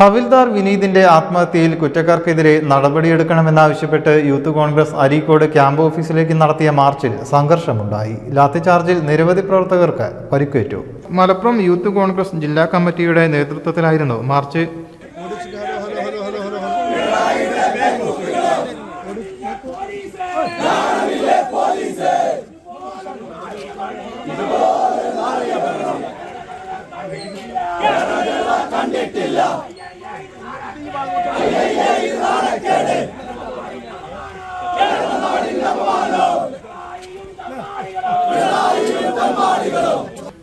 ഹവിൽദാർ വിനീതിന്റെ ആത്മഹത്യയിൽ കുറ്റക്കാർക്കെതിരെ നടപടിയെടുക്കണമെന്നാവശ്യപ്പെട്ട് യൂത്ത് കോൺഗ്രസ് അരീക്കോട് ക്യാമ്പ് ഓഫീസിലേക്ക് നടത്തിയ മാർച്ചിൽ സംഘർഷമുണ്ടായി. ലാത്തിചാർജിൽ നിരവധി പ്രവർത്തകർക്ക് പരിക്കേറ്റു. മലപ്പുറം യൂത്ത് കോൺഗ്രസ് ജില്ലാ കമ്മിറ്റിയുടെ നേതൃത്വത്തിലായിരുന്നു മാർച്ച്.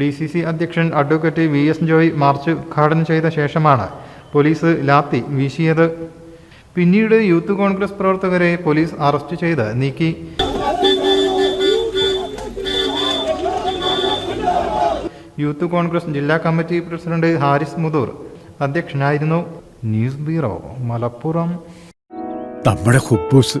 ഡി സി സി അധ്യക്ഷൻ advocate V S Joy march ഉദ്ഘാടനം ചെയ്ത ശേഷമാണ് പോലീസ് ലാത്തി വീശിയത്. പിന്നീട് യൂത്ത് കോൺഗ്രസ് പ്രവർത്തകരെ പോലീസ് അറസ്റ്റ് ചെയ്ത് നീക്കി. യൂത്ത് കോൺഗ്രസ് ജില്ലാ കമ്മിറ്റി പ്രസിഡന്റ് ഹാരിസ് മുതൂർ അധ്യക്ഷനായിരുന്നു. News bureau Malappuram. നമ്മുടെ കുബൂസ്